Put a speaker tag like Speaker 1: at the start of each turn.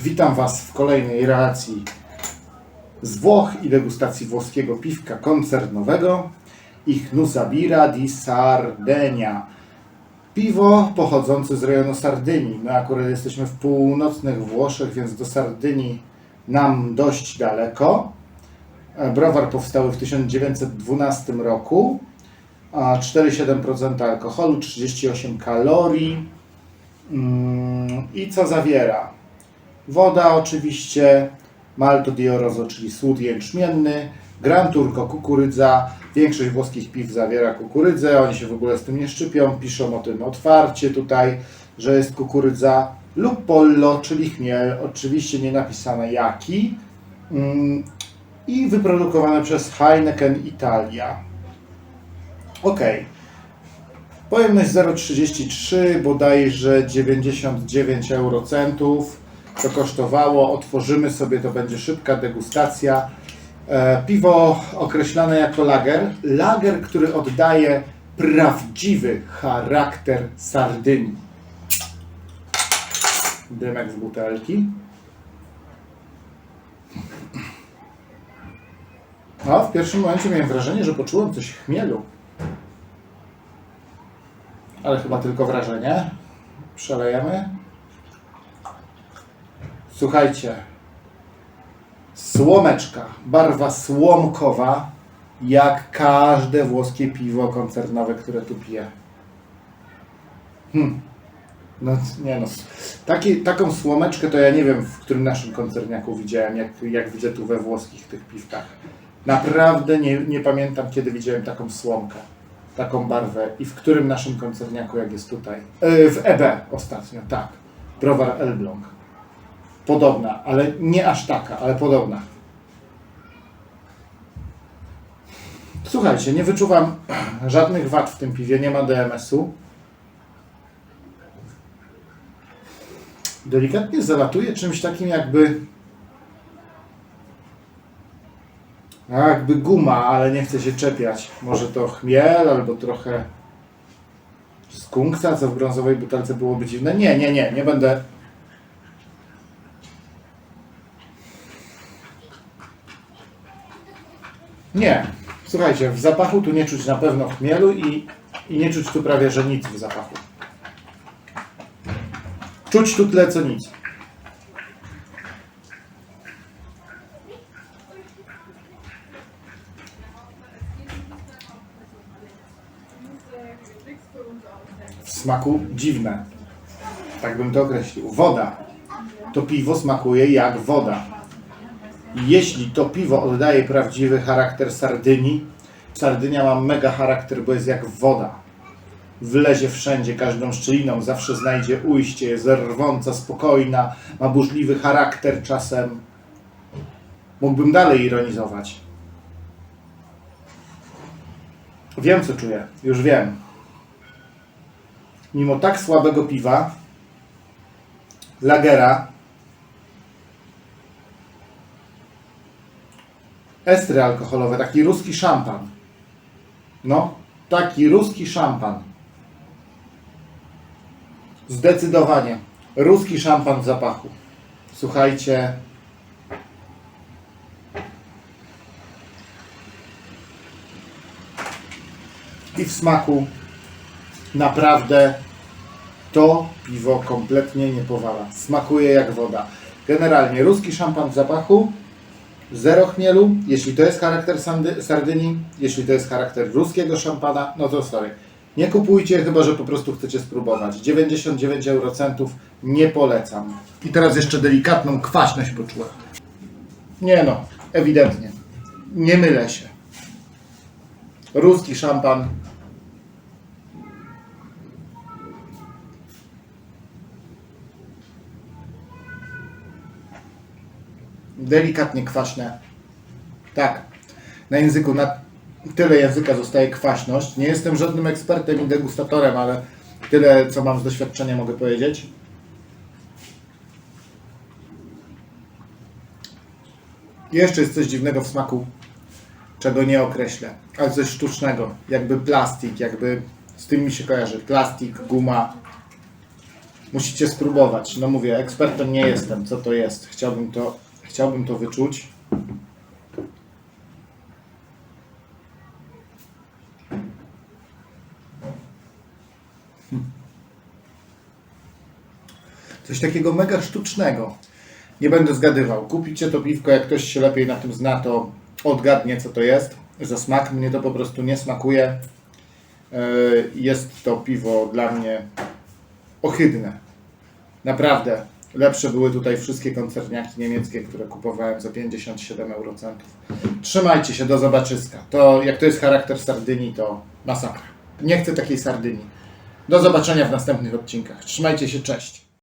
Speaker 1: Witam Was w kolejnej relacji z Włoch i degustacji włoskiego piwka koncernowego Ich Nusabira di Sardegna. Piwo pochodzące z rejonu Sardynii. My akurat jesteśmy w północnych Włoszech, więc do Sardynii nam dość daleko. E, Browar powstały w 1912 roku. a 4,7% alkoholu, 38 kalorii. Mm, I co zawiera? Woda oczywiście, malto di orozo, czyli słód jęczmienny, gran turco, kukurydza. Większość włoskich piw zawiera kukurydzę, oni się w ogóle z tym nie szczypią, piszą o tym otwarcie tutaj, że jest kukurydza. Lub pollo, czyli chmiel, oczywiście nie napisane jaki. Mm, I wyprodukowane przez Heineken Italia. Ok. Pojemność 0,33, bodajże 99 eurocentów. To kosztowało. Otworzymy sobie, to będzie szybka degustacja. E, piwo określane jako lager. Lager, który oddaje prawdziwy charakter Sardynii. Dymek z butelki. No, w pierwszym momencie miałem wrażenie, że poczułem coś chmielu. Ale chyba tylko wrażenie. Przelejemy. Słuchajcie. Słomeczka. Barwa słomkowa. Jak każde włoskie piwo koncernowe, które tu piję. Hmm. No nie no. Taki, taką słomeczkę to ja nie wiem, w którym naszym koncerniaku widziałem, jak, jak widzę tu we włoskich tych piwkach. Naprawdę nie, nie pamiętam, kiedy widziałem taką słomkę, taką barwę i w którym naszym koncerniaku, jak jest tutaj. Yy, w EB ostatnio, tak. Browar Elbląg. Podobna, ale nie aż taka, ale podobna. Słuchajcie, nie wyczuwam żadnych wad w tym piwie, nie ma DMS-u. Delikatnie zalatuje czymś takim jakby jakby guma, ale nie chcę się czepiać. Może to chmiel, albo trochę skunksa, co w brązowej butelce byłoby dziwne. Nie, nie, nie, nie będę. Nie. Słuchajcie, w zapachu tu nie czuć na pewno chmielu i, i nie czuć tu prawie, że nic w zapachu. Czuć tu tyle, co nic. w smaku dziwne. Tak bym to określił. Woda. To piwo smakuje jak woda. Jeśli to piwo oddaje prawdziwy charakter Sardynii, Sardynia ma mega charakter, bo jest jak woda. Wlezie wszędzie, każdą szczeliną, zawsze znajdzie ujście, jest rwąca, spokojna, ma burzliwy charakter czasem. Mógłbym dalej ironizować. Wiem, co czuję. Już wiem mimo tak słabego piwa, lagera, estry alkoholowe, taki ruski szampan. No, taki ruski szampan. Zdecydowanie. Ruski szampan w zapachu. Słuchajcie. I w smaku naprawdę to piwo kompletnie nie powala. Smakuje jak woda. Generalnie ruski szampan w zapachu, zero chmielu. Jeśli to jest charakter Sandy, Sardynii, jeśli to jest charakter ruskiego szampana, no to sorry. Nie kupujcie, chyba że po prostu chcecie spróbować. 99 eurocentów nie polecam. I teraz jeszcze delikatną kwaśność poczułem. Nie no, ewidentnie. Nie mylę się. Ruski szampan delikatnie kwaśne. Tak. Na języku, na tyle języka zostaje kwaśność. Nie jestem żadnym ekspertem i degustatorem, ale tyle, co mam z doświadczenia, mogę powiedzieć. Jeszcze jest coś dziwnego w smaku, czego nie określę, ale coś sztucznego, jakby plastik, jakby z tym mi się kojarzy. Plastik, guma. Musicie spróbować. No mówię, ekspertem nie jestem. Co to jest? Chciałbym to, chciałbym to wyczuć. Coś takiego mega sztucznego. Nie będę zgadywał. Kupicie to piwko, jak ktoś się lepiej na tym zna, to odgadnie, co to jest. Za smak mnie to po prostu nie smakuje. Yy, Jest to piwo dla mnie ohydne. Naprawdę. Lepsze były tutaj wszystkie koncerniaki niemieckie, które kupowałem za 57 eurocentów. Trzymajcie się, do zobaczyska. To jak to jest charakter Sardynii, to masakra. Nie chcę takiej Sardynii. Do zobaczenia w następnych odcinkach. Trzymajcie się, cześć.